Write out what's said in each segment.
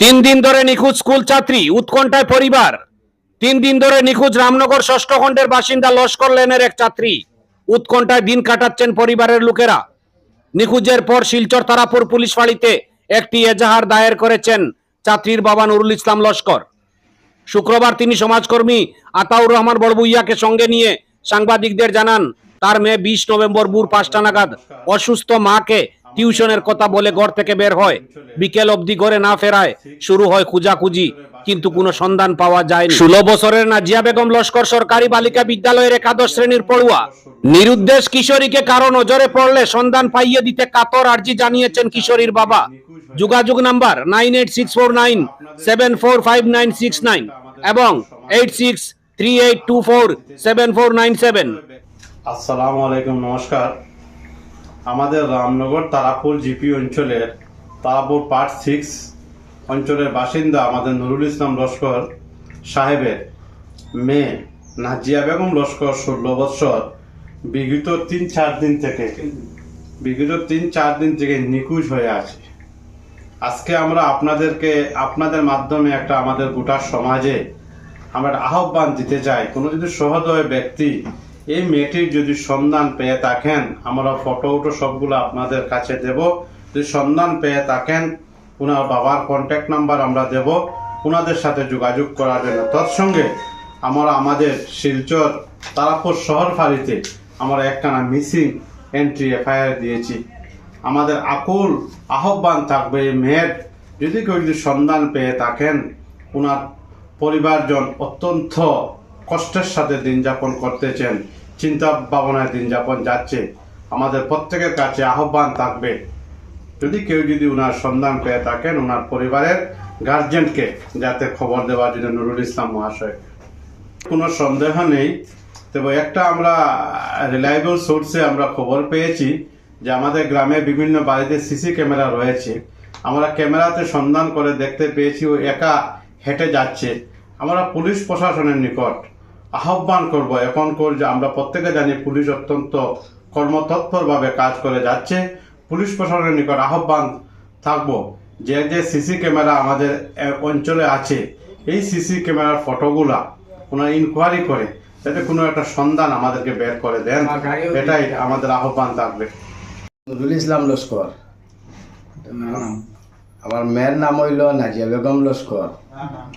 তিন দিন ধরে নিখোঁজ স্কুল ছাত্রী, উৎকণ্ঠায় পরিবার। তিন দিন ধরে নিখোঁজ রামনগর ষষ্ঠ খণ্ডের বাসিন্দা লস্কর লেনের এক ছাত্রী। উৎকণ্ঠায় দিন কাটাচ্ছেন পরিবারের লোকেরা। নিখোঁজের পর শিলচর তারাপুর পুলিশ ফাঁড়িতে একটি এজাহার দায়ের করেছেন ছাত্রীর বাবা নুরুল ইসলাম লস্কর। শুক্রবার তিনি সমাজকর্মী আতাউর রহমান বড়বুইয়াকে সঙ্গে নিয়ে সাংবাদিকদের জানান, তার মেয়ে বিশ নভেম্বর ভোর পাঁচটা নাগাদ অসুস্থ মাকে টিউশনের কথা বলে ঘর থেকে বের হয়। বিকেল অবধি ঘরে না ফেরায়। শুরু হয় খুঁজাখুঁজি কিন্তু কোনো সন্ধান পাওয়া যায় ষোলো বছরের নাজিয়া বেগম লস্কর সরকারি বালিকা বিদ্যালয়ের একাদশ শ্রেণির পড়ুয়া। নিরুদ্দেশ কিশোরীকে কারও নজরে পড়লে সন্ধান পাইয়ে দিতে কাতর আর্জি জানিয়েছেন কিশোরীর বাবা। যোগাযোগ number nine eight six four nine seven four five nine six nine এবং eight six three eight two four seven four nine seven. আসসালামু আলাইকুম নমস্কার। আমাদের রামনগর তারাপুর জিপি অঞ্চলের তারাপুর পার্ট সিক্স অঞ্চলের বাসিন্দা আমাদের নুরুল ইসলাম লস্কর সাহেবের মেয়ে নাজিয়া বেগম লস্কর ষোলো বৎসর বিগত তিন চার দিন থেকে, বিগত তিন চার দিন থেকে নিখোঁজ হয়ে আছে। আজকে আমরা আপনাদেরকে, আপনাদের মাধ্যমে একটা আমাদের গোটা সমাজে আমরা আহ্বান দিতে চাই। কোনো যদি সহদয় ব্যক্তি এই মেয়েটির যদি সন্ধান পেয়ে থাকেন, আমরা ফটো উটো সবগুলো আপনাদের কাছে দেব। যদি সন্ধান পেয়ে থাকেন ওনার বাবার কন্ট্যাক্ট নাম্বার আমরা দেব ওনাদের সাথে যোগাযোগ করার জন্য। তৎসঙ্গে আমরা আমাদের শিলচর তারাপুর শহর ফাঁড়িতে আমরা একখানা মিসিং এন্ট্রি এফআইআর দিয়েছি। আমাদের আকুল আহ্বান থাকবে এই মেয়ের, যদি কেউ যদি সন্ধান পেয়ে থাকেন ওনার পরিবারজন অত্যন্ত কষ্টের সাথে দিন যাপন করতেছেন, চিন্তা ভাবনায় দিন যাপন যাচ্ছে। আমাদের প্রত্যেকের কাছে আহ্বান থাকবে, যদি কেউ যদি ওনার সন্ধান পেয়ে থাকেন ওনার পরিবারের গার্জেনকে যাতে খবর দেওয়ার জন্য নুরুল ইসলাম মহাশয়। কোনো সন্দেহ নেই, তবে একটা আমরা রিলায়েবল সোর্সে আমরা খবর পেয়েছি যে আমাদের গ্রামে বিভিন্ন বাড়িতে সিসি ক্যামেরা রয়েছে। আমরা ক্যামেরাতে সন্ধান করে দেখতে পেয়েছি ও একা হেঁটে যাচ্ছে। আমরা পুলিশ প্রশাসনের নিকট আহ্বান করব এখন কর যে আমরা প্রত্যেকে জানি পুলিশ অত্যন্ত কর্মতৎপরভাবে কাজ করে যাচ্ছে। পুলিশ প্রশাসনের নিকট আহ্বান থাকব যে যে সিসি ক্যামেরা আমাদের অঞ্চলে আছে এই সিসি ক্যামেরার ফটোগুলা ওনারা ইনকোয়ারি করে যাতে কোনো একটা সন্ধান আমাদেরকে বের করে দেন। এটাই আমাদের আহ্বান থাকবে। নুরুল ইসলাম লস্কর। আমার মেয়ের নাম হইল নাজিয়া বেগম লস্কর।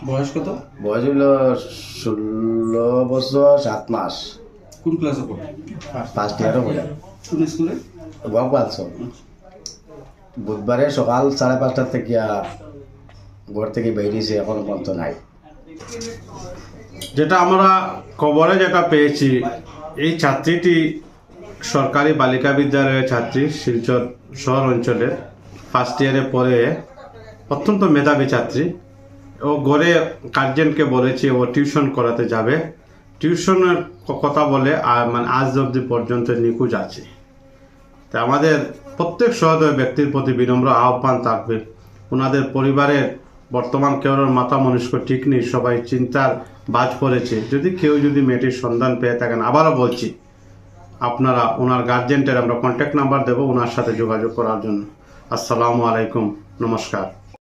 বয়স কত? বয়স হইল ষোলো বছর সাত মাস। কোন ক্লাসে পড়ে? ফার্স্ট ইয়ারও বলে কোন স্কুলে? গপালস বুধবারে সকাল সাড়ে পাঁচটা থেকে ঘর থেকে বেরিয়েছে এখন পর্যন্ত নাই। যেটা আমরা খবরে যেটা পেয়েছি এই ছাত্রীটি সরকারি বালিকা বিদ্যালয়ের ছাত্রী শিলচর শহর অঞ্চলে ফার্স্ট ইয়ারে পড়ে। অত্যন্ত মেধাবী ছাত্রী। ও গড়ে গার্জেনকে বলেছে ও টিউশন করাতে যাবে। টিউশনের কথা বলে মানে আজ অবধি পর্যন্ত নিখোঁজ আছে। তা আমাদের প্রত্যেক সহদয় ব্যক্তির প্রতি বিনম্র আহ্বান থাকবে। ওনাদের পরিবারের বর্তমান কেউর মাথা মনুষ্য ঠিক নেই, সবাই চিন্তার বাজ পড়েছে। যদি কেউ যদি মেয়েটির সন্ধান পেয়ে থাকেন, আবারও বলছি, আপনারা ওনার গার্জেন্টের আমরা কন্ট্যাক্ট নাম্বার দেবো ওনার সাথে যোগাযোগ করার জন্য। আসসালামু আলাইকুম, নমস্কার।